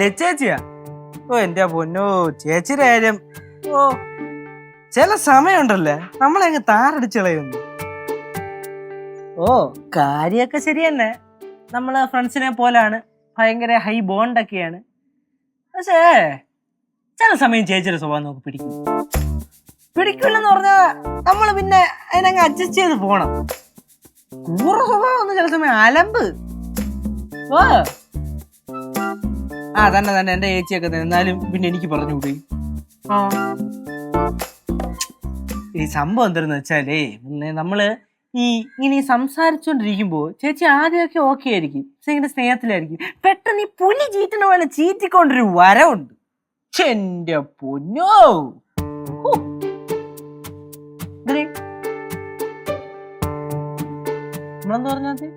ലച്ചേച്ചിയാ ഓ എന്റെ പൊന്നോ ചേച്ചിയുടെ കാര്യം ഓ ചില സമയമുണ്ടല്ലേ? നമ്മളെ അങ്ങ് താറടിച്ചളയുന്നു ഓ കാര്യമൊക്കെ ശരി നമ്മൾ ഫ്രണ്ട്സിനെ പോലാണ്. ഭയങ്കര ഹൈ ബോണ്ടൊക്കെയാണ്. പക്ഷേ ചില സമയം ചേച്ചിയുടെ സ്വഭാവം നമുക്ക് പിടിക്കും. പിടിക്കില്ലെന്ന് പറഞ്ഞാൽ നമ്മൾ പിന്നെ അതിനങ്ങ് അഡ്ജസ്റ്റ് ചെയ്ത് പോണം. കൂറ സ്വഭാവം ഒന്ന് ചില സമയം അലമ്പ്. ഓ ആ തന്നെ തന്നെ എന്റെ ചേച്ചിയൊക്കെ തന്നെ. എന്നാലും പിന്നെ എനിക്ക് പറഞ്ഞു കൂടി? ആ. ഈ സംഭവം എന്തെന്ന് വെച്ചാലേ പിന്നെ നമ്മൾ ഈ ഇങ്ങനെ ഈ സംസാരിച്ചോണ്ടിരിക്കുമ്പോ ചേച്ചി ആദ്യമൊക്കെ ഓക്കെ ആയിരിക്കും. പക്ഷെ ഇങ്ങനെ സ്നേഹത്തിലായിരിക്കും. പെട്ടെന്ന് ഈ പുലി ചീറ്റണ പോലെ ചീറ്റിക്കൊണ്ടൊരു വരവുണ്ട്. എന്റെ പൊന്നോ. നമ്മളെന്താ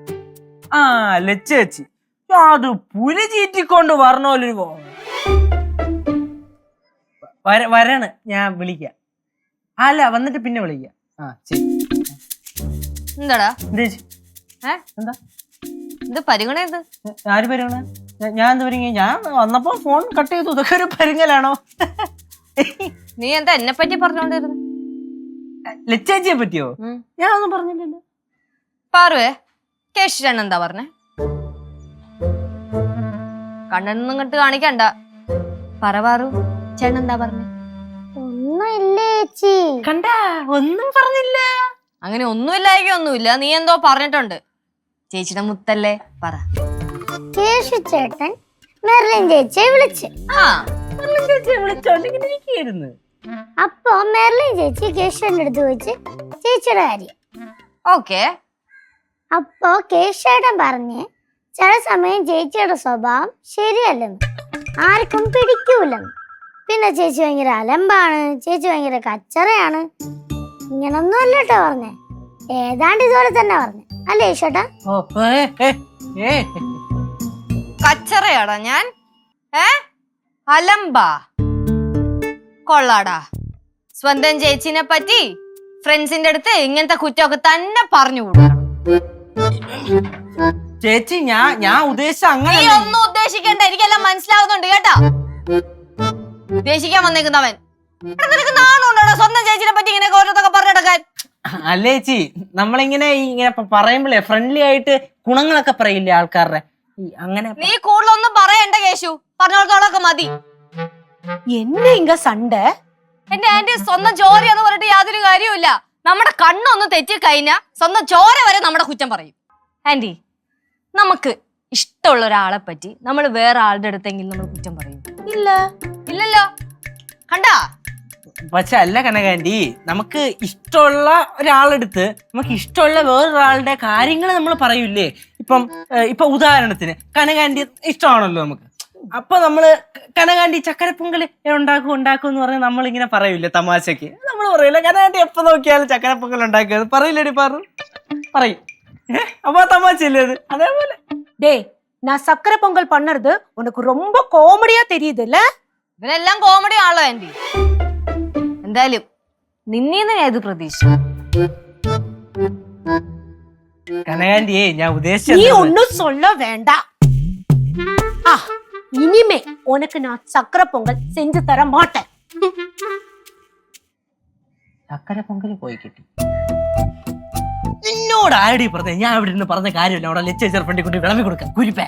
ആ ലച്ചേച്ചി അത് പുലി ചീറ്റിക്കൊണ്ട് പറഞ്ഞോലൊരു പോ വര വരാണ്. ഞാൻ വിളിക്കാം. അല്ല വന്നിട്ട് പിന്നെ വിളിക്കാം. ആ ശരി. എന്താടാ? എന്താ? എന്താ? ഇത് പരിഗണ ഇത് ആര് പരിഗണ ഞാൻ എന്താ പരിങ്ങ ഞാൻ വന്നപ്പോ ഫോൺ കട്ട് ചെയ്തു. ഇതൊക്കെ ഒരു പരിങ്ങലാണോ നീ എന്താ എന്നെ പറ്റി പറഞ്ഞോണ്ടിരുന്നു ലച്ചാച്ചിയെ പറ്റിയോ? ഞാൻ ഒന്നും പറഞ്ഞില്ലല്ലോ. പാറുവേ കേശിരാണ് എന്താ പറഞ്ഞേ? കണ്ണൊന്നും ഇങ്ങോട്ട് കാണിക്കണ്ട. പറവാറു പാറു പറഞ്ഞു എന്താ പറഞ്ഞേ? ഒന്നുമില്ലേ ചേച്ചി? കണ്ട ഒന്നും പറഞ്ഞില്ല. അങ്ങനെ ഒന്നുമില്ലായിരിക്കും ഒന്നുമില്ല നീ എന്തോ പറഞ്ഞിട്ടുണ്ട്. ചേച്ചിയുടെ മുത്തല്ലേ? പറ. കേശു ചേട്ടൻ ചേച്ചിയെ വിളിച്ച്. ആ. ചേച്ചിയെ വിളിച്ചോണ്ട് ഇങ്ങനെ ഇരിക്കുകയായിരുന്നു. അപ്പോ മെർലിൻ ചേച്ചി കേശുവിന്റെ അടുത്ത് വെച്ച് ചേച്ചിയുടെ കാര്യം. ഓക്കെ. അപ്പോ കേശേട്ടൻ പറഞ്ഞ് ചില സമയം ചേച്ചിയുടെ സ്വഭാവം ശരിയല്ലെന്ന്. ആർക്കും പിടിക്കൂലെന്ന്. പിന്നെ ചേച്ചി ഭയങ്കര അലമ്പാണ് ചേച്ചി ഭയങ്കര കച്ചറയാണ്. ഇങ്ങനൊന്നും അല്ല കേട്ടോ പറഞ്ഞേ. ഏതാണ്ട് ഇതുപോലെ തന്നെ പറഞ്ഞു. അല്ലേ ഏ. കച്ചറയാടാ ഞാൻ? ഏ? അലമ്പാ. കൊള്ളാടാ. സ്വന്തം ചേച്ചിനെ പറ്റി ഫ്രണ്ട്സിന്റെ അടുത്ത് ഇങ്ങനത്തെ കുറ്റമൊക്കെ തന്നെ പറഞ്ഞു കൊടുക്കണം ചേച്ചി ഞാൻ ഞാൻ ഉദ്ദേശിച്ച നീ അങ്ങനെ ഒന്നും ഉദ്ദേശിക്കണ്ട എനിക്കെല്ലാം മനസ്സിലാവുന്നുണ്ട് കേട്ടാ ഉദ്ദേശിക്കാൻ വന്നേക്കുന്നവൻ എടാ, നിനക്ക് നാണുണ്ടോടാ സ്വന്തം ചേച്ചിനെ പറ്റി ഇങ്ങനെ ഓരോന്നൊക്കെ പറഞ്ഞെടുക്കാൻ അല്ല ചേച്ചി നമ്മളിങ്ങനെ ഈ ഇങ്ങനെ പ- പറയുമ്പോഴേ ഫ്രണ്ട്ലി ആയിട്ട് ഗുണങ്ങളൊക്കെ പറയില്ലേ ആൾക്കാരുടെ ഈ അങ്ങനെ നീ കൂടുതലൊന്നും പറയണ്ട കേശു പറഞ്ഞോളത്തോളൊക്കെ മതി என்ன இங்க சண்டை എന്റെ ആന്റി സ്വന്തം ചോര എന്ന് പറഞ്ഞിട്ട് യാതൊരു കാര്യവുമില്ല നമ്മുടെ കണ്ണൊന്ന് തെറ്റി കഴിഞ്ഞാ സ്വന്തം ചോര വരെ നമ്മുടെ കുറ്റം പറയും ആന്റി നമുക്ക് ഇഷ്ടമുള്ള ഒരാളെ പറ്റി നമ്മൾ വേറെ ആളുടെ അടുത്തെങ്കിലും നമ്മൾ കുറ്റം പറയും. ഇല്ല. ഇല്ലല്ലോ. കണ്ടാ? പക്ഷെ അല്ല കനകാന്റി നമുക്ക് ഇഷ്ടമുള്ള ഒരാളെടുത്ത് നമുക്ക് ഇഷ്ടമുള്ള വേറൊരാളുടെ കാര്യങ്ങൾ നമ്മൾ പറയൂലേ ഇപ്പം ഇപ്പൊ ഉദാഹരണത്തിന് കനകാന്റി ഇഷ്ടമാണല്ലോ നമുക്ക്. അപ്പൊ നമ്മൾ കനകാന്റി ചക്കരപ്പൊങ്കൽ ഉണ്ടാക്കും ഉണ്ടാക്കും എന്ന് പറഞ്ഞാൽ നമ്മൾ ഇങ്ങനെ പറയൂലേ തമാശക്ക്? നമ്മൾ പറയൂല കനകാന്റി എപ്പോ നോക്കിയാലും ചക്കരപ്പൊങ്കൽ ഉണ്ടാക്കുക പറയില്ലേടി പാറു പറയും. ഏഹ്, അപ്പൊ ആ തമാശയല്ലേ അത് അതേപോലെ டேய் நான் சக்கரை பொங்கல் பண்ணறது உனக்கு ரொம்ப காமெடியா தெரியுது இல்ல ഇവനെല്ലാം കോമഡി ആണല്ലോ ആന്റി എന്തായാലും നിന്നീന്ന് ഏത് പ്രതീക്ഷ കനകാന്റിയെ ഞാൻ நீ ഉദ്ദേശിച്ചത് ஒன்னும் சொல்ல வேண்டாம் ஆ இனிமே உனக்கு நான் சக்கரை பொங்கல் செஞ்சு தர மாட்டேன் ചക്കര പൊങ്കല് പോയി കിട്ടി എന്നോട് ആരടി പറഞ്ഞ? ഞാൻ ഇവിടെ ഇരുന്ന് പറഞ്ഞ കാര്യമില്ല. അവിടെ ലച്ച ഫ്രണ്ടി കൊണ്ട് വിളമ്പി കൊടുക്കാം. കുരിപ്പേ.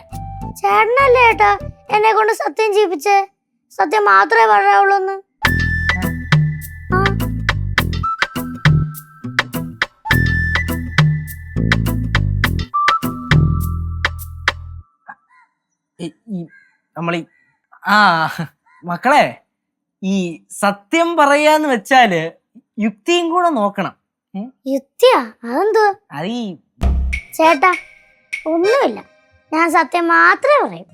ചേട്ടനല്ലേ ഏട്ടാ? എന്നെ കൊണ്ട് സത്യം ചെയ്യിപ്പിച്ചേ സത്യം മാത്രമേ പറയാവുള്ളൂ എന്ന് നമ്മളീ ആ മക്കളെ ഈ സത്യം പറയാന്ന് വെച്ചാൽ യുക്തിയും കൂടെ നോക്കണം? യുക്തിയാ? അത് ചേട്ടാ ഒന്നുമില്ല. ഞാൻ സത്യം മാത്രമേ പറയൂ.